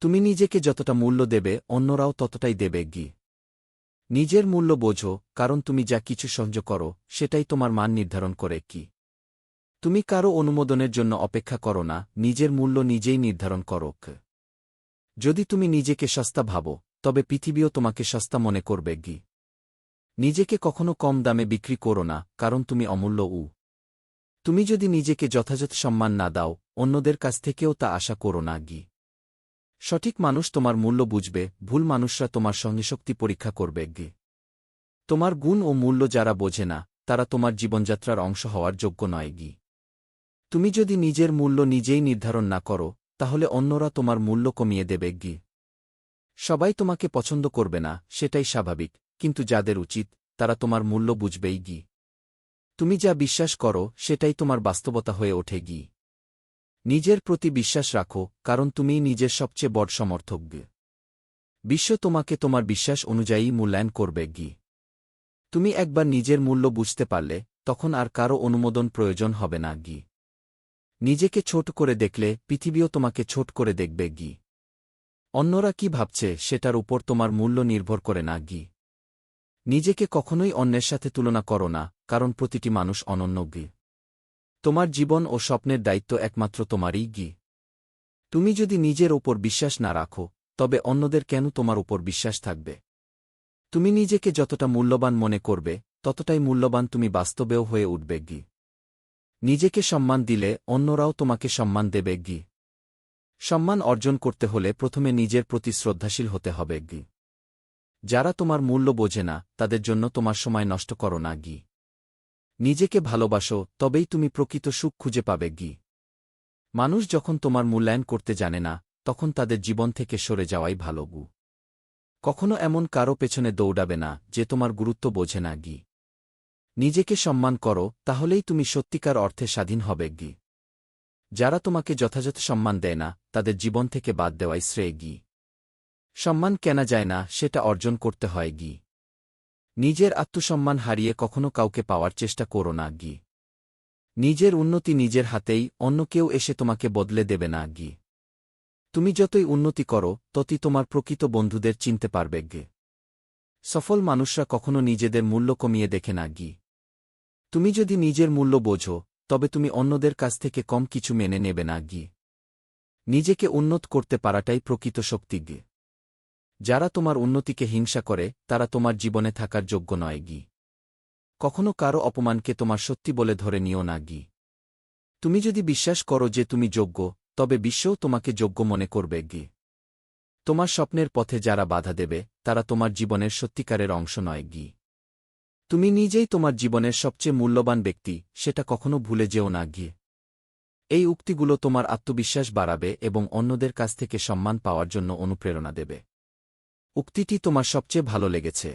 তুমি নিজেকে যতটা মূল্য দেবে, অন্যরাও ততটাই দেবে, গি। নিজের মূল্য বোঝো, কারণ তুমি যা কিছু সহ্য করো, সেটাই তোমার মান নির্ধারণ করে কি তুমি কারও অনুমোদনের জন্য অপেক্ষা করো না, নিজের মূল্য নিজেই নির্ধারণ করো যদি তুমি নিজেকে সস্তা ভাবো, তবে পৃথিবীও তোমাকে সস্তা মনে করবে, গি। নিজেকে কখনো কম দামে বিক্রি করো না, কারণ তুমি অমূল্য, উ। তুমি যদি নিজেকে যথাযথ সম্মান না দাও, অন্যদের কাছ থেকেও তা আশা করো না, গি। সঠিক মানুষ তোমার মূল্য বুঝবে, ভুল মানুষরা তোমার সঙ্গে শক্তি পরীক্ষা করবে, গে। তোমার গুণ ও মূল্য যারা বোঝে না, তারা তোমার জীবনযাত্রার অংশ হওয়ার যোগ্য নয়, গি। তুমি যদি নিজের মূল্য নিজেই নির্ধারণ না করো, তাহলে অন্যরা তোমার মূল্য কমিয়ে দেবে, গি। সবাই তোমাকে পছন্দ করবে না, সেটাই স্বাভাবিক, কিন্তু যাদের উচিত, তারা তোমার মূল্য বুঝবেই, গি। তুমি যা বিশ্বাস করো, সেটাই তোমার বাস্তবতা হয়ে ওঠে, গি। নিজের প্রতি বিশ্বাস রাখো, কারণ তুমিই নিজের সবচেয়ে বড় সমর্থক বিশ্ব তোমাকে তোমার বিশ্বাস অনুযায়ী মূল্যায়ন করবে গি। তুমি একবার নিজের মূল্য বুঝতে পারলে, তখন আর কারও অনুমোদন প্রয়োজন হবে না গি। নিজেকে ছোট করে দেখলে, পৃথিবীও তোমাকে ছোট করে দেখবে গি। অন্যরা কি ভাবছে, সেটার উপর তোমার মূল্য নির্ভর করে না গি। নিজেকে কখনোই অন্যের সাথে তুলনা করো না, কারণ প্রতিটি মানুষ অনন্য গি। তোমার জীবন ও স্বপ্নের দায়িত্ব একমাত্র তোমারই গি। তুমি যদি নিজের ওপর বিশ্বাস না রাখো, তবে অন্যদের কেন তোমার উপর বিশ্বাস থাকবে? তুমি নিজেকে যতটা মূল্যবান মনে করবে, ততটাই মূল্যবান তুমি বাস্তবেও হয়ে উঠবে গি। নিজেকে সম্মান দিলে অন্যরাও তোমাকে সম্মান দেবে গি। সম্মান অর্জন করতে হলে প্রথমে নিজের প্রতি শ্রদ্ধাশীল হতে হবে গি। যারা তোমার মূল্য বোঝে না, তাদের জন্য তোমার সময় নষ্ট করো না গি। নিজেকে ভালোবাসো, তবেই তুমি প্রকৃত সুখ খুঁজে পাবে, গি। মানুষ যখন তোমার মূল্যায়ন করতে জানে না, তখন তাদের জীবন থেকে সরে যাওয়াই ভালো, গু। কখনো এমন কারও পেছনে দৌড়াবে না, যে তোমার গুরুত্ব বোঝে না, গি। নিজেকে সম্মান করো, তাহলেই তুমি সত্যিকার অর্থে স্বাধীন হবে, গি। যারা তোমাকে যথাযথ সম্মান দেয় না, তাদের জীবন থেকে বাদ দেওয়াই শ্রেয়, গি। সম্মান কেনা যায় না, সেটা অর্জন করতে হয়, গি। নিজের আত্মসম্মান হারিয়ে কখনো কাউকে পাওয়ার চেষ্টা করো না, গি। নিজের উন্নতি নিজের হাতেই, অন্য কেউ এসে তোমাকে বদলে দেবে না, গি। তুমি যতই উন্নতি করো, ততই তোমার প্রকৃত বন্ধুদের চিনতে পারবে, গে। সফল মানুষরা কখনো নিজেদের মূল্য কমিয়ে দেখে না, গি। তুমি যদি নিজের মূল্য বোঝো, তবে তুমি অন্যদের কাছ থেকে কম কিছু মেনে নেবে না, গি। নিজেকে উন্নত করতে পারাটাই প্রকৃত শক্তি, গে। যারা তোমার উন্নতিকে হিংসা করে, তারা তোমার জীবনে থাকার যোগ্য নয়, গি। কখনো কারও অপমানকে তোমার সত্যি বলে ধরে নিও না, গি। তুমি যদি বিশ্বাস করো যে তুমি যোগ্য, তবে বিশ্বও তোমাকে যোগ্য মনে করবে, গি। তোমার স্বপ্নের পথে যারা বাধা দেবে, তারা তোমার জীবনের সত্যিকারের অংশ নয়, গি। তুমি নিজেই তোমার জীবনের সবচেয়ে মূল্যবান ব্যক্তি, সেটা কখনো ভুলে যেও না গিয়ে এই উক্তিগুলো তোমার আত্মবিশ্বাস বাড়াবে এবং অন্যদের কাছ থেকে সম্মান পাওয়ার জন্য অনুপ্রেরণা দেবে। উক্তিটি তোমার সবচেয়ে ভালো লেগেছে।